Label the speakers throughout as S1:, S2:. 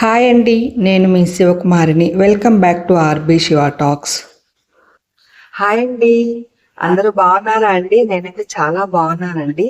S1: Hi అండి నేను మీ శివకుమారిని. Welcome back to RB Siva talks
S2: hi అండి. అందరూ బాగున్నారా అండి? నేనైతే చాలా బాగున్నానండి.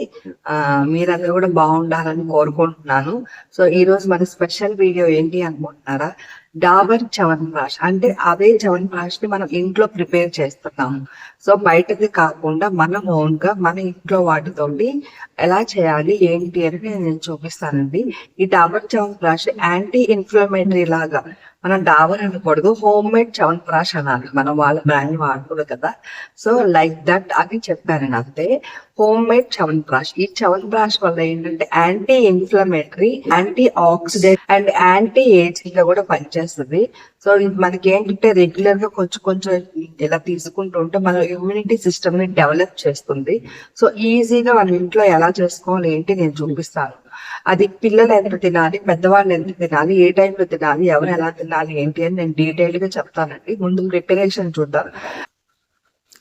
S2: మీరందరూ కూడా బాగుండాలని కోరుకుంటున్నాను. సో ఈ రోజు మన స్పెషల్ వీడియో ఏంటి అనుకుంటున్నారా? డాబర్ చవన్ప్రాష్ అంటే అదే చవన్ప్రాష్ని మనం ఇంట్లో ప్రిపేర్ చేస్తున్నాము. సో బయటది కాకుండా మనం ఓన్గా మన ఇంట్లో వాటితోటి ఎలా చేయాలి ఏంటి అని నేను చూపిస్తానండి. ఈ డాబర్ చవన్ప్రాష్ యాంటీ ఇన్ఫ్లమేటరీ లాగా మనం డాబర్ అనకూడదు హోమ్ మేడ్ చవన్ప్రాష్ అనాలి. మనం వాళ్ళ బ్రాండ్ వాడకూడదు కదా. సో లైక్ దట్ అని చెప్పాను అంతే హోమ్ మేడ్ చవన్ ఈ చవన్ వల్ల ఏంటంటే anti inflammatory anti oxidant and anti ఏజింగ్గా కూడా పనిచేస్తుంది. సో ఇది మనకి ఏంటంటే రెగ్యులర్గా కొంచెం కొంచెం ఇలా తీసుకుంటూ ఉంటే మన ఇమ్యూనిటీ సిస్టమ్ని డెవలప్ చేస్తుంది. సో ఈజీగా మనం ఇంట్లో ఎలా చేసుకోవాలి ఏంటి నేను చూపిస్తాను. అది పిల్లలు ఎంత తినాలి పెద్దవాళ్ళు ఎంత తినాలి ఏ టైంలో తినాలి ఎవరు ఎలా తినాలి ఏంటి అని నేను డీటెయిల్గా చెప్తానండి. ముందు ప్రిపరేషన్ చూద్దాం.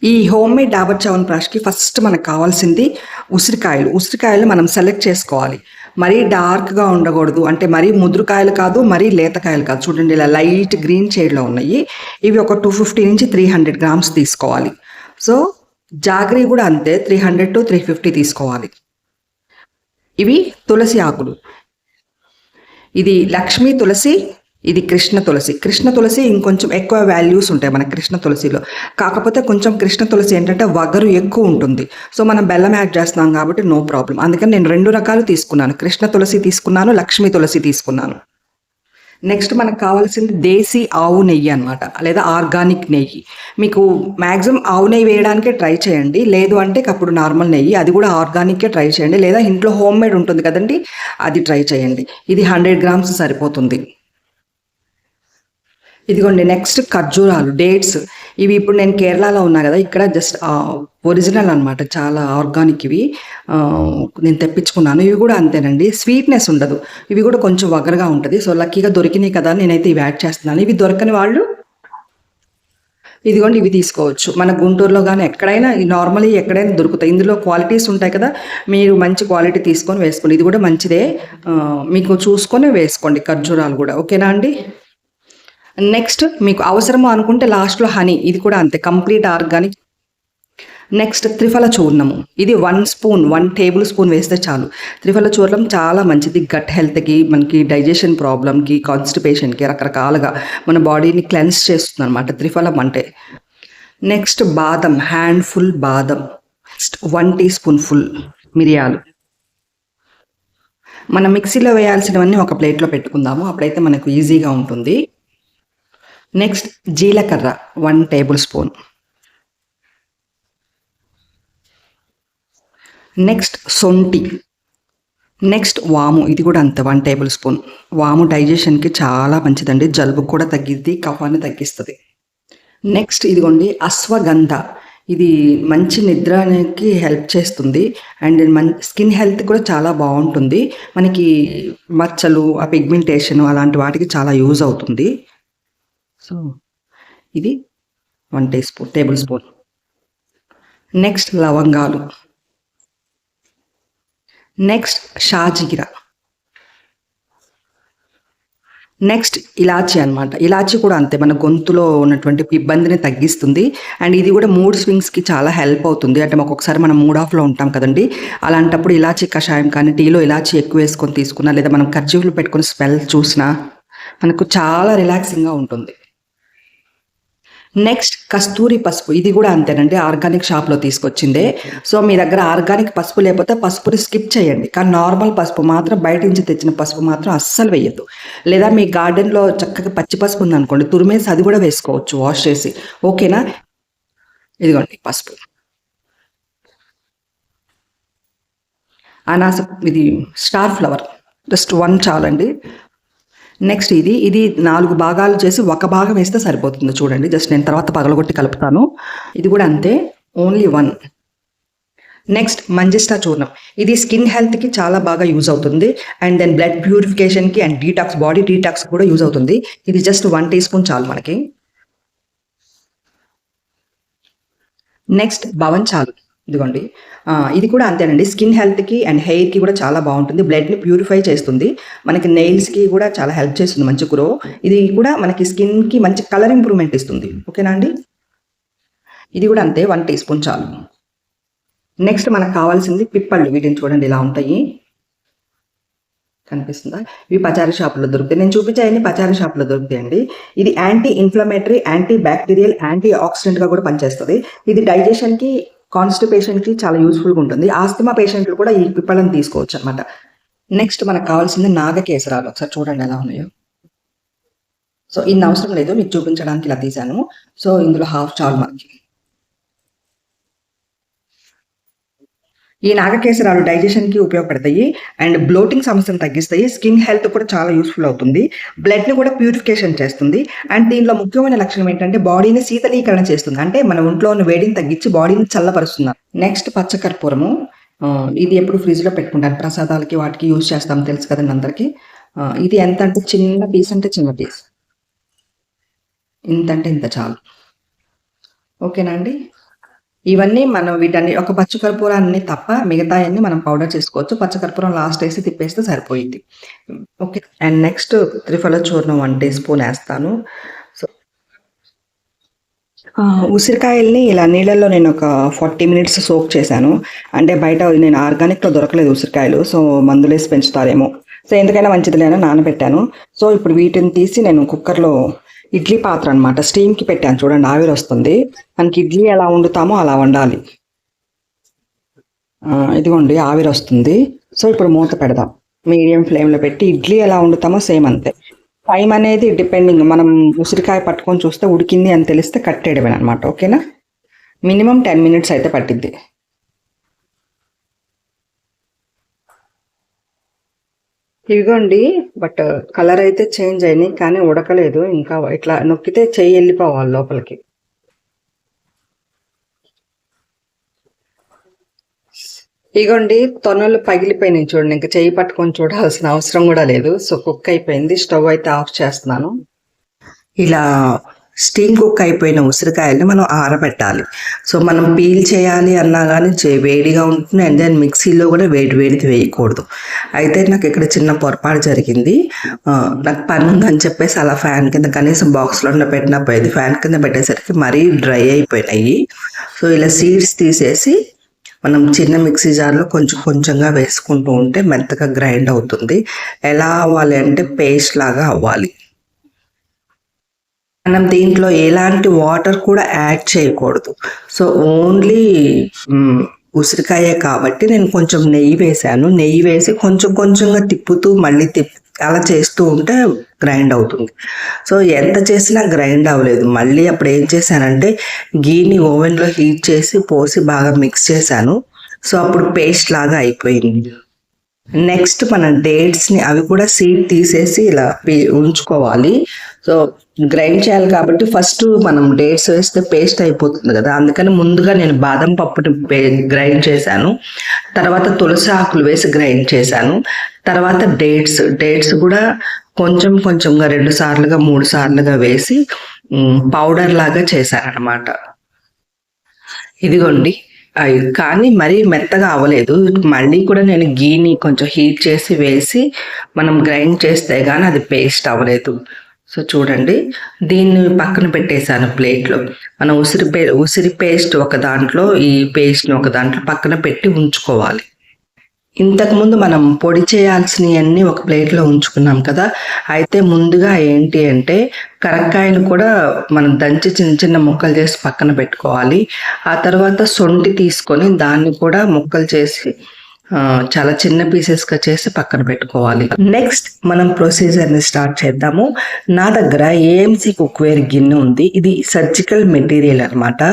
S1: ఈ హోమ్ మేడ్ డాబర్ చవన్కి ఫస్ట్ మనకు కావాల్సింది ఉసిరికాయలు. ఉసిరికాయలు మనం సెలెక్ట్ చేసుకోవాలి. మరీ డార్క్గా ఉండకూడదు. అంటే మరీ ముదురుకాయలు కాదు మరీ లేతకాయలు కాదు. చూడండి ఇలా లైట్ గ్రీన్ షేడ్లో ఉన్నాయి. ఇవి ఒక టూ ఫిఫ్టీ నుంచి త్రీ హండ్రెడ్ గ్రామ్స్ తీసుకోవాలి. సో జాగరీ కూడా అంతే three hundred to three fifty తీసుకోవాలి. ఇవి తులసి ఆకులు. ఇది లక్ష్మీ తులసి ఇది కృష్ణ తులసి. కృష్ణ తులసి ఇంకొంచెం ఎక్కువ వాల్యూస్ ఉంటాయి మన కృష్ణ తులసిలో. కాకపోతే కొంచెం కృష్ణ తులసి ఏంటంటే వగరు ఎక్కువ ఉంటుంది. సో మనం బెల్లం యాడ్ చేస్తున్నాం కాబట్టి నో ప్రాబ్లం అందుకని నేను రెండు రకాలు తీసుకున్నాను. కృష్ణ తులసి తీసుకున్నాను లక్ష్మీ తులసి తీసుకున్నాను. నెక్స్ట్ మనకు కావాల్సింది దేశీ ఆవు నెయ్యి అనమాట లేదా ఆర్గానిక్ నెయ్యి. మీకు మ్యాక్సిమం ఆవు నెయ్యి వేయడానికే ట్రై చేయండి. లేదు అంటే అప్పుడు నార్మల్ నెయ్యి అది కూడా ఆర్గానిక్కే ట్రై చేయండి. లేదా ఇంట్లో హోమ్ మేడ్ ఉంటుంది కదండి అది ట్రై చేయండి. ఇది హండ్రెడ్ గ్రామ్స్ సరిపోతుంది. ఇదిగోండి నెక్స్ట్ ఖర్జూరాలు డేట్స్. ఇవి ఇప్పుడు నేను కేరళలో ఉన్నా కదా ఇక్కడ జస్ట్ ఒరిజినల్ అనమాట చాలా ఆర్గానిక్ ఇవి. నేను తెప్పించుకున్నాను. ఇవి కూడా అంతేనండి. స్వీట్నెస్ ఉండదు. ఇవి కూడా కొంచెం వగరగా ఉంటుంది. సో లక్కీగా దొరికినాయి కదా నేనైతే ఇవి యాడ్ చేస్తున్నాను. ఇవి దొరకని వాళ్ళు ఇదిగోండి ఇవి తీసుకోవచ్చు. మన గుంటూరులో కానీ ఎక్కడైనా నార్మల్లీ ఎక్కడైనా దొరుకుతాయి. ఇందులో క్వాలిటీస్ ఉంటాయి కదా మీరు మంచి క్వాలిటీ తీసుకొని వేసుకోండి. ఇది కూడా మంచిదే. మీకు చూసుకొని వేసుకోండి ఖర్జూరాలు కూడా. ఓకేనా అండి? నెక్స్ట్ మీకు అవసరమో అనుకుంటే లాస్ట్లో హనీ ఇది కూడా అంతే కంప్లీట్ ఆర్గానిక్ నెక్స్ట్ త్రిఫల చూర్ణము. ఇది one spoon one table spoon వేస్తే చాలు. త్రిఫల చూర్ణం చాలా మంచిది. గట్ హెల్త్కి మనకి డైజెషన్ ప్రాబ్లమ్కి కాన్స్టిపేషన్కి రకరకాలుగా మన బాడీని క్లెన్స్ చేస్తుంది అనమాట త్రిఫలం అంటే. నెక్స్ట్ బాదం హ్యాండ్ ఫుల్ బాదం. Next one tea spoon full మిరియాలు. మనం మిక్సీలో వేయాల్సినవన్నీ ఒక ప్లేట్లో పెట్టుకుందాము. అప్పుడైతే మనకు ఈజీగా ఉంటుంది. నెక్స్ట్ జీలకర్ర వన్ టేబుల్ స్పూన్ నెక్స్ట్ సొంటి. నెక్స్ట్ వాము. ఇది కూడా అంత వన్ టేబుల్ స్పూన్ వాము డైజెషన్కి చాలా మంచిదండి. జలుబు కూడా తగ్గిద్ది కఫాన్ని తగ్గిస్తుంది. నెక్స్ట్ ఇదిగోండి అశ్వగంధ. ఇది మంచి నిద్రకి హెల్ప్ చేస్తుంది. అండ్ మన స్కిన్ హెల్త్ కూడా చాలా బాగుంటుంది. మనకి మచ్చలు ఆ పిగ్మెంటేషన్ అలాంటి వాటికి చాలా యూజ్ అవుతుంది. సో ఇది one tea spoon table spoon. Next లవంగాలు. నెక్స్ట్ షాజీరా. నెక్స్ట్ ఇలాచి అన్నమాట. ఇలాచి కూడా అంతే మన గొంతులో ఉన్నటువంటి ఇబ్బందిని తగ్గిస్తుంది. అండ్ ఇది కూడా మూడ్ స్వింగ్స్కి చాలా హెల్ప్ అవుతుంది. అంటే ఒక్కొక్కసారి మనం మూడ్ ఆఫ్లో ఉంటాం కదండి. అలాంటప్పుడు ఇలాచి కషాయం కానీ టీలో ఇలాచి ఎక్కువ వేసుకొని తీసుకున్నా లేదా మనం ఖర్జూలు పెట్టుకొని స్మెల్ చూసినా మనకు చాలా రిలాక్సింగ్గా ఉంటుంది. నెక్స్ట్ కస్తూరి పసుపు. ఇది కూడా అంతేనండి ఆర్గానిక్ షాప్లో తీసుకొచ్చిందే. సో మీ దగ్గర ఆర్గానిక్ పసుపు లేకపోతే పసుపుని స్కిప్ చేయండి. కానీ నార్మల్ పసుపు మాత్రం బయట నుంచి తెచ్చిన పసుపు మాత్రం అస్సలు వేయద్దు. లేదా మీ గార్డెన్లో చక్కగా పచ్చి పసుపు ఉందనుకోండి తురిమేసి అది కూడా వేసుకోవచ్చు వాష్ చేసి. ఓకేనా? ఇదిగోండి పసుపు. అనాస ఇది స్టార్ ఫ్లవర్. జస్ట్ వన్ చాలండి. నెక్స్ట్ ఇది ఇది నాలుగు భాగాలు చేసి ఒక భాగం వేస్తే సరిపోతుంది చూడండి. జస్ట్ నేను తర్వాత పగలగొట్టి కలుపుతాను. ఇది కూడా అంతే. ఓన్లీ వన్ నెక్స్ట్ మంజిస్టా చూర్ణం. ఇది స్కిన్ హెల్త్కి చాలా బాగా యూజ్ అవుతుంది. అండ్ దెన్ బ్లడ్ ప్యూరిఫికేషన్కి అండ్ డీటాక్స్ బాడీ డీటాక్స్ కూడా యూజ్ అవుతుంది. ఇది జస్ట్ వన్ టీ స్పూన్ చాలు మనకి. నెక్స్ట్ భవన్ చాలు. ఇదిగోండి. ఇది కూడా అంతేనండి. స్కిన్ హెల్త్కి అండ్ హెయిర్కి కూడా చాలా బాగుంటుంది. బ్లడ్ని ప్యూరిఫై చేస్తుంది. మనకి నెయిల్స్కి కూడా చాలా హెల్ప్ చేస్తుంది మంచి గ్రో ఇది కూడా మనకి స్కిన్కి మంచి కలర్ ఇంప్రూవ్మెంట్ ఇస్తుంది. ఓకేనా అండి? ఇది కూడా అంతే. వన్ టీ స్పూన్ చాలు. నెక్స్ట్ మనకు కావాల్సింది పిప్పళ్ళు. వీటిని చూడండి ఇలా ఉంటాయి. కనిపిస్తుందా? ఇవి పచారీ షాపులో దొరుకుతాయి. నేను చూపించాయని పచారీ షాపులో దొరుకుతాయండి. ఇది anti inflammatory anti bacterial anti ఆక్సిడెంట్గా కూడా పనిచేస్తుంది. ఇది డైజెషన్కి కాన్స్టిపేషన్కి కాన్స్టిపేషన్కి చాలా యూస్ఫుల్గా ఉంటుంది. ఆస్తమా పేషెంట్లు కూడా ఈ పిప్పలను తీసుకోవచ్చు అనమాట నెక్స్ట్ మనకు కావాల్సింది నాగకేసరాలు. ఒకసారి చూడండి ఎలా ఉన్నాయో. సో ఇన్ని అవసరం లేదు మీకు చూపించడానికి ఇలా తీసాను. సో ఇందులో హాఫ్ చాలు మనకి. ఈ నాగకేసరాలు డైజెషన్కి ఉపయోగపడతాయి. అండ్ బ్లోటింగ్ సమస్యను తగ్గిస్తాయి. స్కిన్ హెల్త్ కూడా చాలా యూస్ఫుల్ అవుతుంది. బ్లడ్ని కూడా ప్యూరిఫికేషన్ చేస్తుంది. అండ్ దీనిలో ముఖ్యమైన లక్షణం ఏంటంటే బాడీని శీతలీకరణ చేస్తుంది. అంటే మన ఒంట్లో ఉన్న వేడిని తగ్గించి బాడీని చల్లపరుస్తుంది. నెక్స్ట్ పచ్చకర్పూరము ఇది ఎప్పుడు ఫ్రిడ్జ్లో పెట్టుకుంటాను ప్రసాదాలకి వాటికి యూజ్ చేస్తాం. తెలుసు కదండి అందరికి. ఇది ఎంత అంటే చిన్న పీస్ అంటే చిన్న పీస్. ఇంత అంటే ఇంత చాలు. ఓకేనా అండి? ఇవన్నీ మనం వీటన్ని ఒక పచ్చకర్పూరాన్ని తప్ప మిగతాయన్ని మనం పౌడర్ చేసుకోవచ్చు. పచ్చకర్పూరం లాస్ట్ వేసి తిప్పేస్తే సరిపోయింది. ఓకే. అండ్ నెక్స్ట్ త్రిఫల చూర్ణం వన్ టీ స్పూన్ వేస్తాను. సో ఉసిరికాయల్ని ఇలా నీళ్ళల్లో నేను ఒక ఫార్టీ మినిట్స్ సోక్ చేశాను. అంటే బయట నేను ఆర్గానిక్లో దొరకలేదు ఉసిరికాయలు. సో మందులేసి పెంచుతారేమో. సో ఎందుకైనా మంచిది లేని నానబెట్టాను. సో ఇప్పుడు వీటిని తీసి నేను కుక్కర్లో ఇడ్లీ పాత్ర అనమాట స్టీమ్కి పెట్టాను. చూడండి ఆవిరి వస్తుంది. మనకి ఇడ్లీ ఎలా వండుతామో అలా వండాలి. ఇదిగోండి ఆవిరి వస్తుంది. సో ఇప్పుడు మూత పెడదాం. మీడియం ఫ్లేమ్లో పెట్టి ఇడ్లీ ఎలా వండుతామో సేమ్ అంతే. టైం అనేది డిపెండింగ్. మనం ఉసిరికాయ పట్టుకొని చూస్తే ఉడికింది అని తెలిస్తే కట్టేయడమే అనమాట ఓకేనా? మినిమం టెన్ మినిట్స్ అయితే పట్టిద్ది. ఇదిగోండి బట్ కలర్ అయితే చేంజ్ అయినాయి కానీ ఉడకలేదు. ఇంకా ఇట్లా నొక్కితే చెయ్యి వెళ్ళిపోవాలి లోపలికి. ఇగోండి తొనలు పగిలిపోయినాయి చూడండి. ఇంకా చెయ్యి పట్టుకొని చూడాల్సిన అవసరం కూడా లేదు. సో కుక్ అయిపోయింది. స్టవ్ అయితే ఆఫ్ చేస్తున్నాను. ఇలా స్టీమ్ కుక్ అయిపోయిన ఉసిరికాయల్ని మనం ఆరబెట్టాలి. సో మనం పీల్ చేయాలి అన్నా కానీ చే- వేడిగా ఉంటుంది. అండ్ దెన్ మిక్సీలో కూడా వేడి వేడిది వేయకూడదు. అయితే నాకు ఇక్కడ చిన్న పొరపాటు జరిగింది. నాకు పని ఉందని చెప్పేసి అలా ఫ్యాన్ కింద కనీసం బాక్స్లో పెట్టిన పోయేది ఫ్యాన్ కింద పెట్టేసరికి మరీ డ్రై అయిపోయినాయి. సో ఇలా సీడ్స్ తీసేసి మనం చిన్న మిక్సీ జార్లో కొంచెం కొంచెంగా వేసుకుంటూ ఉంటే మెత్తగా గ్రైండ్ అవుతుంది. ఎలా అవ్వాలి అంటే పేస్ట్ లాగా అవ్వాలి. మనం దీంట్లో ఎలాంటి వాటర్ కూడా యాడ్ చేయకూడదు. సో ఓన్లీ ఉసిరికాయే కాబట్టి నేను కొంచెం నెయ్యి వేసాను. నెయ్యి వేసి కొంచెం కొంచెంగా తిప్పుతూ మళ్ళీ తిప్పి అలా చేస్తూ ఉంటే గ్రైండ్ అవుతుంది. సో ఎంత చేసినా గ్రైండ్ అవ్వలేదు. మళ్ళీ అప్పుడు ఏం చేశానంటే గీని ఓవెన్లో హీట్ చేసి పోసి బాగా మిక్స్ చేశాను. సో అప్పుడు పేస్ట్ లాగా అయిపోయింది. నెక్స్ట్ మన డేట్స్ని అవి కూడా సీడ్ తీసేసి ఇలా ఉంచుకోవాలి. సో గ్రైండ్ చేయాలి కాబట్టి ఫస్ట్ మనం డేట్స్ వేస్తే పేస్ట్ అయిపోతుంది కదా. అందుకని ముందుగా నేను బాదం పప్పుని గ్రైండ్ చేశాను. తర్వాత తులసి ఆకులు వేసి గ్రైండ్ చేశాను. తర్వాత డేట్స్ డేట్స్ కూడా కొంచెం కొంచెంగా రెండు సార్లుగా మూడు సార్లుగా వేసి పౌడర్ లాగా చేశానమాట ఇదిగోండి. అవి కానీ మరీ మెత్తగా అవ్వలేదు. మళ్ళీ కూడా నేను గీని కొంచెం హీట్ చేసి వేసి మనం గ్రైండ్ చేస్తే కానీ అది పేస్ట్ అవ్వలేదు. సో చూడండి దీన్ని పక్కన పెట్టేశాను ప్లేట్లో. మనం ఉసిరి పే ఉసిరి పేస్ట్ ఒక దాంట్లో ఈ పేస్ట్ని ఒక దాంట్లో పక్కన పెట్టి ఉంచుకోవాలి. ఇంతకుముందు మనం పొడి చేయాల్సినవన్నీ ఒక ప్లేట్లో ఉంచుకున్నాం కదా అయితే ముందుగా ఏంటి అంటే కరక్కాయలు కూడా మనం దంచి చిన్న చిన్న ముక్కలు చేసి పక్కన పెట్టుకోవాలి. ఆ తర్వాత సొంటి తీసుకొని దాన్ని కూడా ముక్కలు చేసి చాలా చిన్న పీసెస్గా చేసి పక్కన పెట్టుకోవాలి. నెక్స్ట్ మనం ప్రొసీజర్ని స్టార్ట్ చేద్దాము. నా దగ్గర ఏఎంసీ కుక్వేర్ గిన్నె ఉంది. ఇది సర్జికల్ మెటీరియల్ అనమాట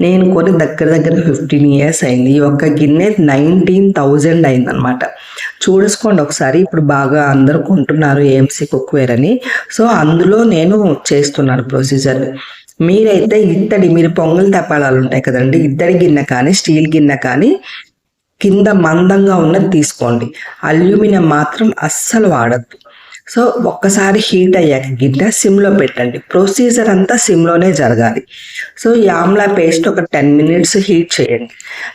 S1: నేను కొని దగ్గర దగ్గర ఫిఫ్టీన్ ఇయర్స్ అయింది. ఈ ఒక్క గిన్నె నైన్టీన్ థౌజండ్ అయింది అనమాట ఒకసారి. ఇప్పుడు బాగా అందరూ కొంటున్నారు ఏఎంసీ కుక్వేర్ అని. సో అందులో నేను చేస్తున్నాను ప్రొసీజర్ మీరైతే ఇత్తడి మీరు పొంగల్ తప్పాళాలు ఉంటాయి కదండి. ఇత్తడి గిన్నె కానీ స్టీల్ గిన్నె కానీ కింద మందంగా ఉన్నది తీసుకోండి. అల్యూమినియం మాత్రం అస్సలు వాడద్దు. సో ఒక్కసారి హీట్ అయ్యాక గిన్నె సిమ్లో పెట్టండి. ప్రొసీజర్ అంతా సిమ్లోనే జరగాలి. సో ఈ ఆమ్లా పేస్ట్ ఒక టెన్ మినిట్స్ హీట్ చేయండి.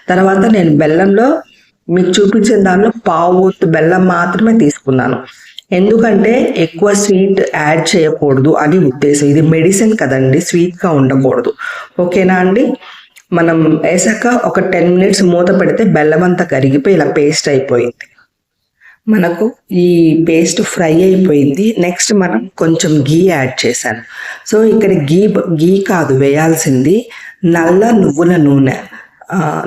S1: తర్వాత నేను బెల్లంలో మీకు చూపించిన దానిలో పావు బెల్లం మాత్రమే తీసుకున్నాను. ఎందుకంటే ఎక్కువ స్వీట్ యాడ్ చేయకూడదు అని ఉద్దేశం. ఇది మెడిసిన్ కదండి స్వీట్గా ఉండకూడదు. ఓకేనా అండి? మనం వేసాక ఒక టెన్ మినిట్స్ మూత పెడితే బెల్లం అంతా కరిగిపోయి ఇలా పేస్ట్ అయిపోయింది. మనకు ఈ పేస్ట్ ఫ్రై అయిపోయింది. నెక్స్ట్ మనం కొంచెం గీ యాడ్ చేశాను. సో ఇక్కడ గీ గీ కాదు వేయాల్సింది నల్ల నువ్వుల నూనె.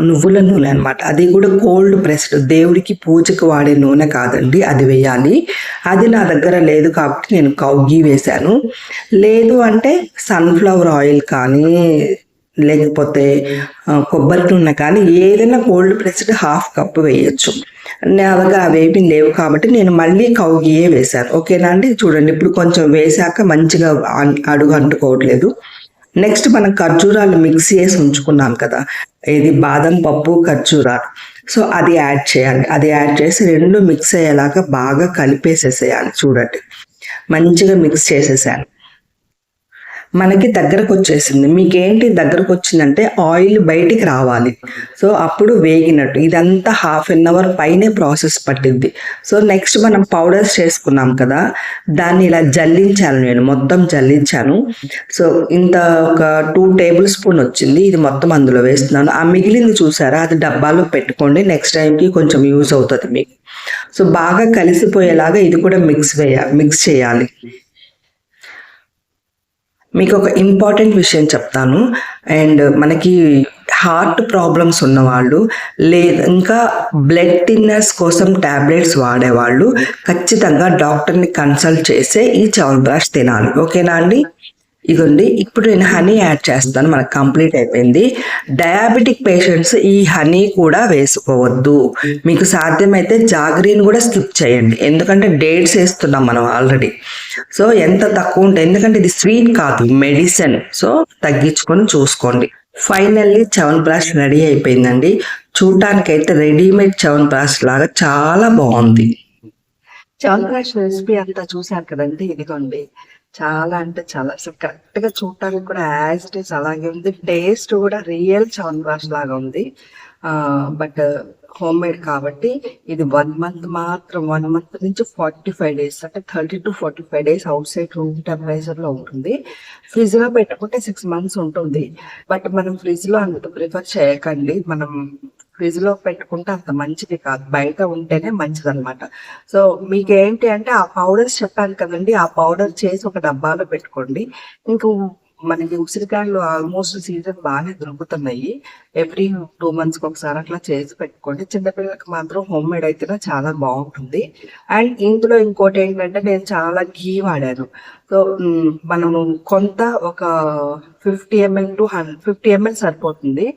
S1: నువ్వుల నూనె అనమాట అది కూడా కోల్డ్ ప్రెస్డ్ దేవుడికి పూజకు వాడే నూనె కాదండి అది వేయాలి. అది నా దగ్గర లేదు కాబట్టి నేను కౌ గీ వేశాను. లేదు అంటే సన్ఫ్లవర్ ఆయిల్ కానీ లేకపోతే కొబ్బరి నూనె కానీ ఏదైనా కోల్డ్ ప్రెస్డ్ హాఫ్ కప్ వేయచ్చు. నా అవేమి అవేమీ లేవు కాబట్టి నేను మళ్ళీ కౌగియే వేశాను. ఓకేనా అండి? చూడండి ఇప్పుడు కొంచెం వేశాక మంచిగా అడుగు అంటుకోవట్లేదు. నెక్స్ట్ మనం ఖర్జూరాలు మిక్స్ చేసి ఉంచుకున్నాం కదా. ఇది బాదం పప్పు ఖర్జూరాలు. సో అది యాడ్ చేయాలి. అది యాడ్ చేసి రెండు మిక్స్ అయ్యేలాగా బాగా కలిపేసేసేయాలి. చూడండి. మంచిగా మిక్స్ చేసేసాను. మనకి దగ్గరకు వచ్చేసింది మీకేంటి దగ్గరకు వచ్చిందంటే ఆయిల్ బయటికి రావాలి. సో అప్పుడు వేగినట్టు. ఇదంతా హాఫ్ అన్ అవర్ పైనే ప్రాసెస్ పట్టింది సో నెక్స్ట్ మనం పౌడర్స్ చేసుకున్నాం కదా దాన్ని ఇలా జల్లించాను నేను. మొత్తం జల్లించాను. సో ఇంత ఒక టూ టేబుల్ స్పూన్ వచ్చింది. ఇది మొత్తం అందులో వేస్తున్నాను. ఆ మిగిలింది చూసారా? అది డబ్బాలో పెట్టుకోండి. నెక్స్ట్ టైంకి కొంచెం యూజ్ అవుతుంది మీకు. సో బాగా కలిసిపోయేలాగా ఇది కూడా మిక్స్ వేయాలి మిక్స్ చేయాలి. మీకు ఒక ఇంపార్టెంట్ విషయం చెప్తాను. అండ్ మనకి హార్ట్ ప్రాబ్లమ్స్ ఉన్నవాళ్ళు లేదా ఇంకా బ్లడ్ థిన్నర్స్ కోసం ట్యాబ్లెట్స్ వాడేవాళ్ళు ఖచ్చితంగా డాక్టర్ని కన్సల్ట్ చేసే ఈ చవన్ బ్రష్ తినాలి. ఓకేనా అండి? ఇదిగోండి ఇప్పుడు నేను హనీ యాడ్ చేస్తాను మనకు కంప్లీట్ అయిపోయింది. డయాబెటిక్ పేషెంట్స్ ఈ హనీ కూడా వేసుకోవద్దు. మీకు సాధ్యమైతే జాగ్రీని కూడా స్కిప్ చేయండి. ఎందుకంటే డేట్స్ వేస్తున్నాం మనం ఆల్రెడీ. సో ఎంత తక్కువ ఉంటే ఎందుకంటే ఇది స్వీట్ కాదు మెడిసిన్. సో తగ్గించుకొని చూసుకోండి. ఫైనల్లీ చవన్ బ్రష్ రెడీ అయిపోయిందండి. చూడటానికైతే రెడీమేడ్ చవన్ బ్రష్ లాగా చాలా బాగుంది.
S2: చవన్ప్రాష్ రెసిపీ అంతా చూసారు కదండి ఇదిగోండి. చాలా అంటే చాలా. అసలు కరెక్ట్గా చూడటానికి కూడా యాజ్ ఇట్ ఈస్ అలాగే ఉంది. టేస్ట్ కూడా రియల్ చవన్ప్రాష్ లాగా ఉంది. బట్ హోమ్ మేడ్ కాబట్టి ఇది వన్ మంత్ మాత్రం వన్ మంత్ నుంచి ఫార్టీ ఫైవ్ డేస్ అంటే thirty to forty five days outside room టెంపరేచర్లో ఉంటుంది. ఫ్రిడ్జ్లో పెట్టుకుంటే సిక్స్ మంత్స్ ఉంటుంది. బట్ మనం ఫ్రిడ్జ్లో అంత ప్రిఫర్ చేయకండి. మనం ఫ్రిడ్జ్లో పెట్టుకుంటే అంత మంచిది కాదు. బయట ఉంటేనే మంచిది అనమాట సో మీకు ఏంటి అంటే ఆ పౌడర్స్ చెప్పాను కదండి. ఆ పౌడర్ చేసి ఒక డబ్బాలో పెట్టుకోండి. ఇంకా మనకి ఉసిరికాయలు ఆల్మోస్ట్ సీజన్ బాగానే దొరుకుతున్నాయి. ఎవ్రీ టూ మంత్స్ ఒకసారి అట్లా చేసి పెట్టుకోండి. చిన్నపిల్లలకి మాత్రం హోమ్ మేడ్ అయితేనే చాలా బాగుంటుంది. అండ్ ఇందులో ఇంకోటి ఏంటంటే నేను చాలా ఘీ వాడాను. సో మనము కొంత ఒక fifty ML to hundred fifty ML సరిపోతుంది.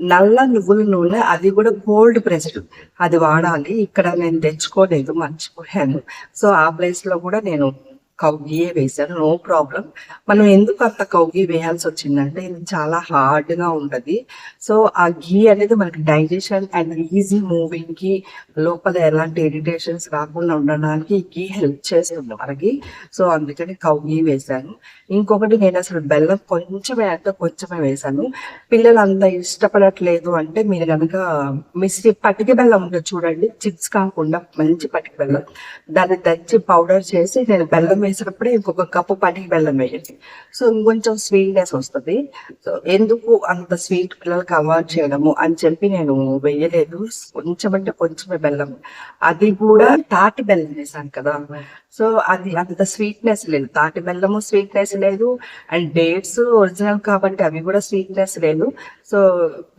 S2: నల్ల నువ్వుల నూనె అది కూడా కోల్డ్ ప్రెస్డ్ అది వాడాలి. ఇక్కడ నేను తెచ్చుకోలేదు మర్చిపోయాను. సో ఆ ప్లేస్లో కూడా నేను కౌగియే వేశాను నో ప్రాబ్లం. మనం ఎందుకు అంత కౌగీ వేయాల్సి వచ్చిందంటే ఇది చాలా హార్డ్గా ఉంటుంది. సో ఆ ఘీ అనేది మనకి డైజెషన్ అండ్ ఈజీ మూవింగ్కి లోపల ఎలాంటి ఇరిటేషన్స్ రాకుండా ఉండడానికి ఘీ హెల్ప్ చేస్తుంది మనకి. సో అందుకని కౌగీ వేశాను. ఇంకొకటి నేను అసలు బెల్లం కొంచెమే అంటే కొంచెమే వేశాను పిల్లలు అంత ఇష్టపడట్లేదు అంటే మీరు కనుక మిస్టి పటిక బెల్లం ఉంటుంది చూడండి చిప్స్ కాకుండా మంచి పటిక బెల్లం. దాన్ని దంచి పౌడర్ చేసి నేను బెల్లం వేసినప్పుడే ఇంకొక కప్పు పటిక బెల్లం వేయండి. సో ఇంకొంచెం స్వీట్నెస్ వస్తుంది. సో ఎందుకు అంత స్వీట్ పిల్లలకి అవాయిడ్ చేయడము అని చెప్పి నేను వేయలేదు. కొంచెం అంటే కొంచెమే బెల్లం. అది కూడా తాటి బెల్లం వేసాను కదా. సో అది అంత స్వీట్నెస్ లేదు. తాటి బెల్లము స్వీట్నెస్ లేదు. అండ్ డేట్స్ ఒరిజినల్ కాబట్టి అవి కూడా స్వీట్నెస్ లేదు. సో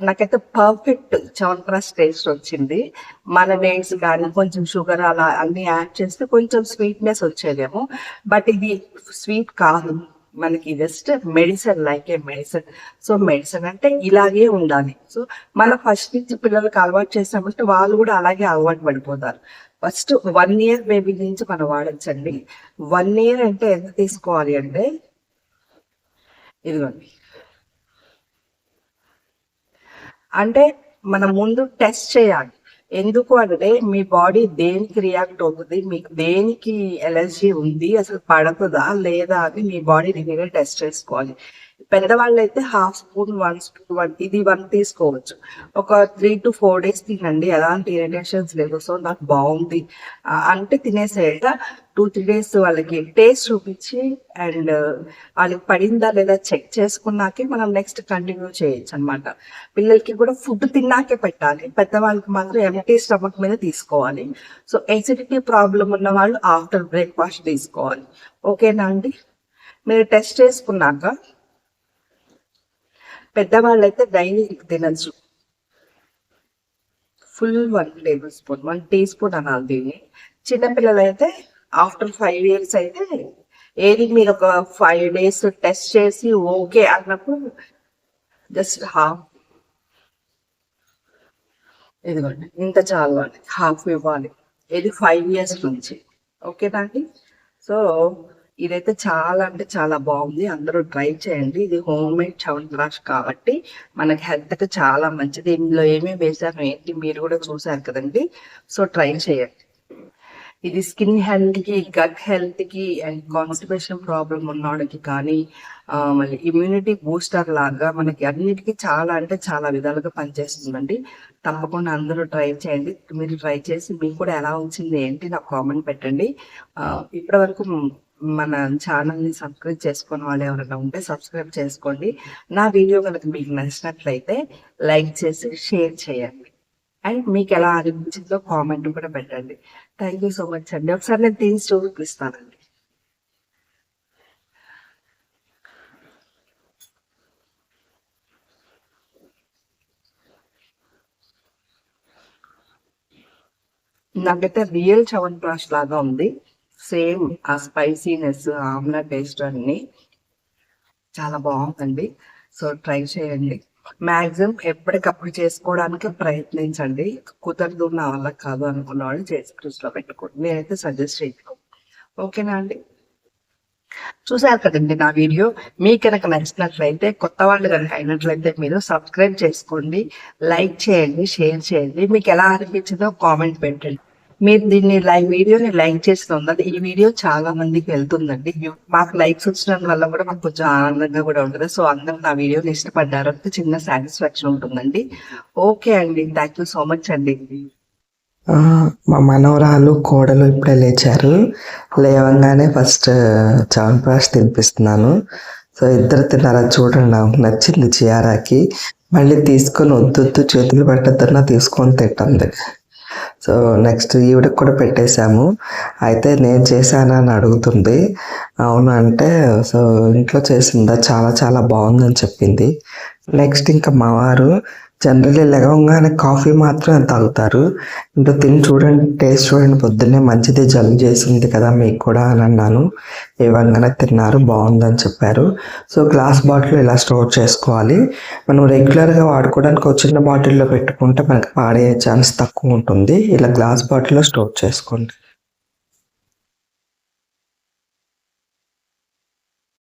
S2: నాకైతే పర్ఫెక్ట్ చవన్ప్రాష్ టేస్ట్ వచ్చింది. మన డేట్స్ కానీ కొంచెం షుగర్ అలా అన్ని యాడ్ చేస్తే కొంచెం స్వీట్నెస్ వచ్చేదేమో. బట్ ఇది స్వీట్ కాదు. మనకి just medicine like a medicine so medicine అంటే ఇలాగే ఉండాలి. సో మనం ఫస్ట్ నుంచి పిల్లలకి అలవాటు చేసామంటే వాళ్ళు కూడా అలాగే అలవాటు పడిపోతారు. ఫస్ట్ వన్ ఇయర్ బేబీ నుంచి మనం వాడచ్చండి. వన్ ఇయర్ అంటే ఎంత తీసుకోవాలి అంటే ఇదిగోండి. అంటే మనం ముందు టెస్ట్ చేయాలి. ఎందుకు అంటే మీ బాడీ దేనికి రియాక్ట్ అవుతుంది మీకు దేనికి ఎలర్జీ ఉంది అసలు పడుతుందా లేదా అని మీ బాడీని రెగ్యులర్ టెస్ట్ చేసుకోవాలి. పెద్దవాళ్ళు అయితే half spoon one spoon one ఇది వన్ తీసుకోవచ్చు. ఒక త్రీ టు ఫోర్ డేస్ తినండి ఎలాంటి ఇరిటేషన్స్ లేదు సో నాకు బాగుంది. అంటే తినేసేట టూ త్రీ డేస్ వాళ్ళకి టేస్ట్ చూపించి అండ్ వాళ్ళకి పడిందా లేదా చెక్ చేసుకున్నాకే మనం నెక్స్ట్ కంటిన్యూ చేయొచ్చు అనమాట పిల్లలకి కూడా ఫుడ్ తిన్నాకే పెట్టాలి. పెద్దవాళ్ళకి మాత్రం ఎంటీ స్టమక్ మీద తీసుకోవాలి. సో ఎసిడిటీ ప్రాబ్లం ఉన్న వాళ్ళు ఆఫ్టర్ బ్రేక్ఫాస్ట్ తీసుకోవాలి. ఓకేనా అండి? మీరు టెస్ట్ చేసుకున్నాక పెద్దవాళ్ళు అయితే డైలీ తినచ్చు. Full one table spoon one tea spoon అనాలి దీన్ని. చిన్నపిల్లలు అయితే ఆఫ్టర్ ఫైవ్ ఇయర్స్ అయితే ఏది మీరు ఒక ఫైవ్ డేస్ టెస్ట్ చేసి ఓకే అన్నప్పుడు జస్ట్ హాఫ్ ఇదిగోండి ఇంత చాలు హాఫ్ ఇవ్వాలి. ఇది ఫైవ్ ఇయర్స్ నుంచి. ఓకేనా అండి? సో ఇదైతే చాలా అంటే చాలా బాగుంది. అందరూ ట్రై చేయండి. ఇది హోమ్ మేడ్ చవన్ బ్రాష్ కాబట్టి మనకి హెల్త్కి చాలా మంచిది. ఇందులో ఏమేమి వేసాను ఏంటి మీరు కూడా చూసారు కదండి. సో ట్రై చేయండి. ఇది స్కిన్ హెల్త్కి గట్ హెల్త్కి అండ్ కాన్స్టిపేషన్ ప్రాబ్లం ఉన్నవాడికి కానీ మళ్ళీ ఇమ్యూనిటీ బూస్టర్ లాగా మనకి అన్నిటికీ చాలా అంటే చాలా విధాలుగా పనిచేస్తుందండి. తప్పకుండా అందరూ ట్రై చేయండి. మీరు ట్రై చేసి మీకు కూడా ఎలా వచ్చింది ఏంటి నాకు కామెంట్ పెట్టండి. ఇప్పటి వరకు మన ఛానల్ని సబ్స్క్రైబ్ చేసుకున్న వాళ్ళు ఎవరైనా ఉంటే సబ్స్క్రైబ్ చేసుకోండి. నా వీడియో కనుక మీకు నచ్చినట్లయితే లైక్ చేసి షేర్ చేయండి. అండ్ మీకు ఎలా అనిపించిందో కామెంట్ కూడా పెట్టండి. థ్యాంక్ యూ సో మచ్ అండి. ఒకసారి నేను తీసి చూపిస్తానండి. నాకైతే రియల్ చవన్ ప్రాష్ లాగా ఉంది. సేమ్ ఆ స్పైసీనెస్ ఆమ్లా టేస్ట్ అన్ని చాలా బాగుందండి. సో ట్రై చేయండి. మాక్సిమం ఎప్పటికప్పుడు చేసుకోవడానికి ప్రయత్నించండి. కుదరదు నా వల్ల కాదు అనుకున్న వాళ్ళు చేసి ఫ్రిడ్జ్లో పెట్టుకోండి. నేనైతే సజెస్ట్ చేయను. ఓకేనా అండి? చూసారు కదండి నా వీడియో? మీకు కనుక నచ్చినట్లయితే కొత్త వాళ్ళు కనుక అయినట్లయితే మీరు సబ్స్క్రైబ్ చేసుకోండి. లైక్ చేయండి షేర్ చేయండి. మీకు ఎలా అనిపించిందో కామెంట్ పెట్టండి. మీరు దీన్ని లైవ్ వీడియోని లైక్ ఉన్నది ఈ వీడియో చాలా మందికి వెళ్తుందండి. మాకు లైక్స్ వచ్చిన వల్ల కూడా మాకు కొంచెం ఆనందంగా కూడా ఉంటుంది. సో అందరూ నా వీడియోని ఇష్టపడ్డారు అంటే చిన్న సాటిస్ఫాక్షన్ ఉంటుందండి. ఓకే అండి. థ్యాంక్ యూ సో మచ్ అండి.
S3: మా మనవరాలు కోడలు ఇప్పుడే లేచారు. లేవంగానే ఫస్ట్ చావన్ప్రాష్ తినిపిస్తున్నాను. సో ఇద్దరు తిన్నారా చూడండి. నాకు నచ్చింది చియారాకి. మళ్ళీ తీసుకొని వద్దొద్దు చేతులు పెట్టద్దన్నా తీసుకొని తింటుంది సో నెక్స్ట్ ఈవిడకి కూడా పెట్టేశాము. అయితే నేను చేశానా అని అడుగుతుంది. అవును అంటే సో ఇంట్లో చేసిందా? చాలా చాలా బాగుందని చెప్పింది. నెక్స్ట్ ఇంకా మా వారు జనరల్లీ లెగవగానే కాఫీ మాత్రమే తాగుతారు. ఇంట్లో తిని చూడండి టేస్ట్ చూడండి పొద్దున్నే మంచిది జలుబు చేసింది కదా మీకు కూడా అని అన్నాను. ఏవంగానే తిన్నారు బాగుందని చెప్పారు. సో గ్లాస్ బాటిల్ ఇలా స్టోర్ చేసుకోవాలి? మనం రెగ్యులర్గా వాడుకోవడానికి ఒక చిన్న బాటిల్లో పెట్టుకుంటే మనకి పాడే ఛాన్స్ తక్కువ ఉంటుంది. ఇలా గ్లాస్ బాటిల్లో స్టోర్ చేసుకోండి.